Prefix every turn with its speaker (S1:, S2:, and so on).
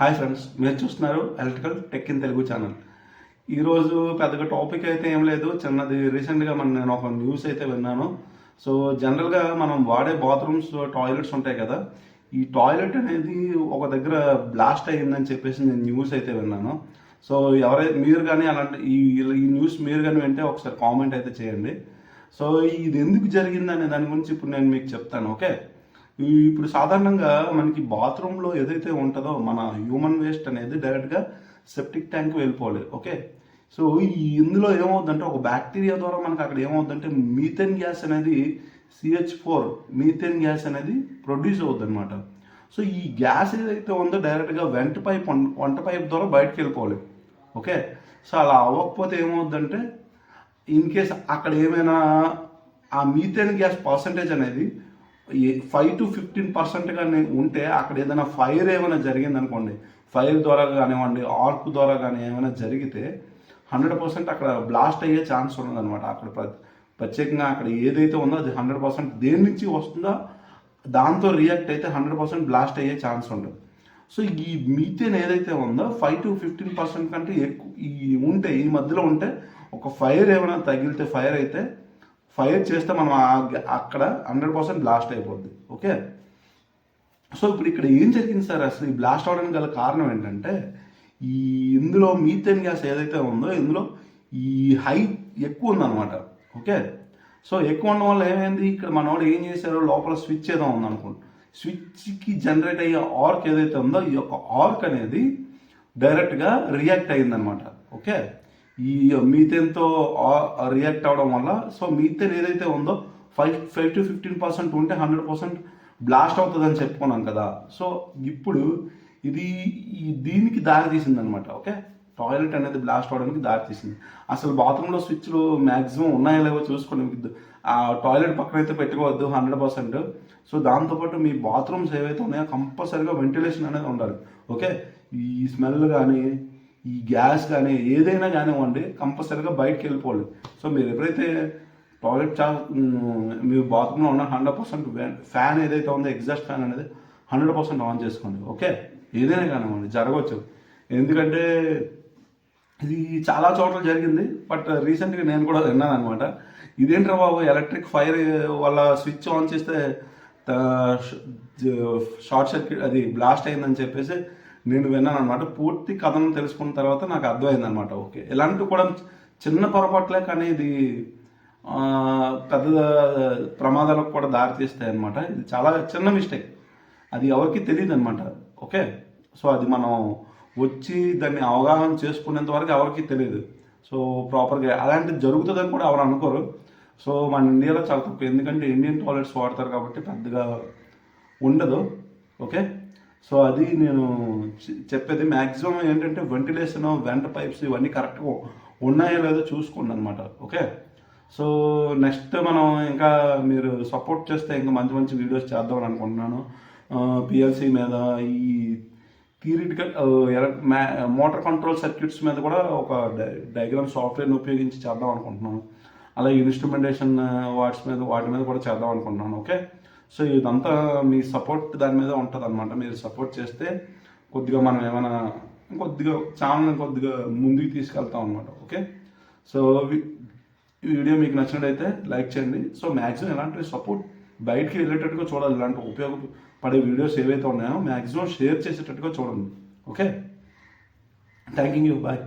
S1: Hi friends మీరు చూస్తున్నారు electrical tech in Telugu channel. ఈరోజు పెద్దగా టాపిక్ అయితే ఏం లేదు చిన్నది రీసెంట్గా మన నేను ఒక న్యూస్ అయితే విన్నాను. సో జనరల్గా మనం వాడే బాత్రూమ్స్ టాయిలెట్స్ ఉంటాయి కదా ఈ టాయిలెట్ అనేది ఒక దగ్గర బ్లాస్ట్ అయ్యిందని చెప్పేసి నేను న్యూస్ అయితే విన్నాను. సో ఎవరైతే మీరు కానీ అలాంటి ఈ ఈ న్యూస్ మీరు కానీ వింటే ఒకసారి కామెంట్ అయితే చేయండి. సో ఇది ఎందుకు జరిగింది అనే దాని గురించి ఇప్పుడు నేను మీకు చెప్తాను ఓకే? ఇప్పుడు సాధారణంగా మనకి బాత్రూంలో ఏదైతే ఉంటుందో మన హ్యూమన్ వేస్ట్ అనేది డైరెక్ట్గా సెప్టిక్ ట్యాంక్ వెళ్ళిపోవాలి ఓకే సో ఇందులో ఏమవుతుందంటే ఒక బ్యాక్టీరియా ద్వారా మనకి అక్కడ ఏమవుతుందంటే మీథెన్ గ్యాస్ అనేది సిహెచ్ ఫోర్ మీథెన్ గ్యాస్ అనేది ప్రొడ్యూస్ అవుతుంది అనమాట సో ఈ గ్యాస్ ఏదైతే ఉందో డైరెక్ట్గా వెంట పైప్ వంట పైప్ ద్వారా బయటకు వెళ్ళిపోవాలి ఓకే సో అలా అవ్వకపోతే ఏమవుతుందంటే ఇన్ కేస్ అక్కడ ఏమైనా ఆ మీథేన్ గ్యాస్ పర్సంటేజ్ అనేది ఫైవ్ టు ఫిఫ్టీన్ పర్సెంట్ కానీ ఉంటే అక్కడ ఏదైనా ఫైర్ ఏమైనా జరిగింది అనుకోండి ఫైర్ ద్వారా కానివ్వండి ఆర్క్ ద్వారా కానీ ఏమైనా జరిగితే హండ్రెడ్ పర్సెంట్ అక్కడ బ్లాస్ట్ అయ్యే ఛాన్స్ ఉన్నదనమాట అక్కడ ప్రత్యేకంగా అక్కడ ఏదైతే ఉందో అది హండ్రెడ్ పర్సెంట్ దేని నుంచి వస్తుందో దాంతో రియాక్ట్ అయితే హండ్రెడ్ పర్సెంట్ బ్లాస్ట్ అయ్యే ఛాన్స్ ఉండదు సో ఈ మీథేన్ ఏదైతే ఉందో ఫైవ్ టు ఫిఫ్టీన్ పర్సెంట్ కంటే ఎక్కువ ఈ ఉంటే ఈ మధ్యలో ఉంటే ఒక ఫైర్ ఏమైనా తగిలితే ఫైర్ అయితే ఫైర్ చేస్తే మనం ఆ- అక్కడ హండ్రెడ్ పర్సెంట్ బ్లాస్ట్ అయిపోద్ది. ఓకే? సో ఇప్పుడు ఇక్కడ ఏం జరిగింది సార్? అసలు ఈ బ్లాస్ట్ అవడానికి గల కారణం ఏంటంటే ఈ ఇందులో మీథేన్ గ్యాస్ ఏదైతే ఉందో ఇందులో ఈ హై ఎక్కువ ఉందన్నమాట. ఓకే? సో ఎక్కువ ఉండడం వల్ల ఏమైంది? ఇక్కడ మనోడు ఏం చేశారో లోపల స్విచ్ ఏదో ఉందనుకోండి. స్విచ్కి జనరేట్ అయ్యే ఆర్క్ ఏదైతే ఉందో ఈ యొక్క ఆర్క్ అనేది డైరెక్ట్గా రియాక్ట్ అయ్యిందనమాట ఓకే? ఈ మీథేన్తో రియాక్ట్ అవడం వల్ల సో మీథేన్ ఏదైతే ఉందో five five to fifteen percent ఉంటే హండ్రెడ్ పర్సెంట్ బ్లాస్ట్ అవుతుందని చెప్పుకున్నాం కదా. సో ఇప్పుడు ఇది ఈ దీనికి దారి తీసింది అనమాట ఓకే టాయిలెట్ అనేది బ్లాస్ట్ అవడానికి దారి తీసింది. అసలు బాత్రూంలో స్విచ్లు మ్యాక్సిమం ఉన్నాయో లేవో చూసుకోండి. మీకు ఆ టాయిలెట్ పక్కన అయితే పెట్టుకోవద్దు హండ్రెడ్ పర్సెంట్ సో దాంతోపాటు మీ బాత్రూమ్స్ ఏవైతే ఉన్నాయో కంపల్సరీగా వెంటిలేషన్ అనేది ఉండాలి ఓకే ఈ స్మెల్ కానీ ఈ గ్యాస్ కానీ ఏదైనా కానివ్వండి కంపల్సరీగా బయటకు వెళ్ళిపోవాలి. సో మీరు ఎప్పుడైతే టాయిలెట్ చా మీ బాత్రూంలో ఉన్న హండ్రెడ్ పర్సెంట్ ఫ్యాన్ ఏదైతే ఉందో ఎగ్జాస్ట్ ఫ్యాన్ అనేది హండ్రెడ్ పర్సెంట్ ఆన్ చేసుకోండి ఓకే? ఏదైనా కానివ్వండి జరగవచ్చు. ఎందుకంటే ఇది చాలా చోట్ల జరిగింది బట్ రీసెంట్గా నేను కూడా విన్నాను అనమాట ఇదేంట్రా బాబు ఎలక్ట్రిక్ ఫైర్ వల్ల స్విచ్ ఆన్ చేస్తే షార్ట్ సర్క్యూట్ అది బ్లాస్ట్ అయిందని చెప్పేసి నేను విన్నాను అనమాట పూర్తి కథనం తెలుసుకున్న తర్వాత నాకు అర్థమైంది అనమాట ఓకే. ఇలాంటివి కూడా చిన్న పొరపాట్లే కానీ ఇది పెద్ద ప్రమాదాలకు కూడా దారితీస్తాయి అనమాట ఇది చాలా చిన్న మిస్టేక్. అది ఎవరికి తెలియదు అనమాట ఓకే? సో అది మనం వచ్చి దాన్ని అవగాహన చేసుకునేంత వరకు ఎవరికి తెలియదు. సో ప్రాపర్గా అలాంటిది జరుగుతుందని కూడా ఎవరు అనుకోరు. సో మన ఇండియాలో చాలా తక్కువ. ఎందుకంటే ఇండియన్ టాయిలెట్స్ వాడతారు కాబట్టి పెద్దగా ఉండదు. ఓకే? సో అది నేను చెప్పేది మ్యాక్సిమం ఏంటంటే వెంటిలేషన్ వెంట పైప్స్ ఇవన్నీ కరెక్ట్గా ఉన్నాయో లేదో చూసుకోండి అనమాట ఓకే సో నెక్స్ట్ మనం ఇంకా మీరు సపోర్ట్ చేస్తే ఇంకా మంచి మంచి వీడియోస్ చేద్దామని అనుకుంటున్నాను. పిఎల్సి మీద ఈ థియరిటికల్ మోటార్ కంట్రోల్ సర్క్యూట్స్ మీద కూడా ఒక డయాగ్రామ్ సాఫ్ట్వేర్ని ఉపయోగించి చేద్దాం అనుకుంటున్నాను. అలాగే ఇన్స్ట్రుమెంటేషన్ వాట్స్ మీద వాటి మీద కూడా చేద్దాం అనుకుంటున్నాను ఓకే సో ఇదంతా మీ సపోర్ట్ దాని మీద ఉంటుంది అనమాట మీరు సపోర్ట్ చేస్తే కొద్దిగా మనం ఏమైనా కొద్దిగా ఛానల్ని కొద్దిగా ముందుకు తీసుకెళ్తాం అనమాట ఓకే? సో ఈ వీడియో మీకు నచ్చినట్టయితే లైక్ చేయండి. సో మ్యాక్సిమం ఇలాంటి సపోర్ట్ బయటికి వెళ్ళేటట్టుగా చూడాలి. ఇలాంటి ఉపయోగపడే వీడియోస్ ఏవైతే ఉన్నాయో మ్యాక్సిమం షేర్ చేసేటట్టుగా చూడండి ఓకే? Thank you bye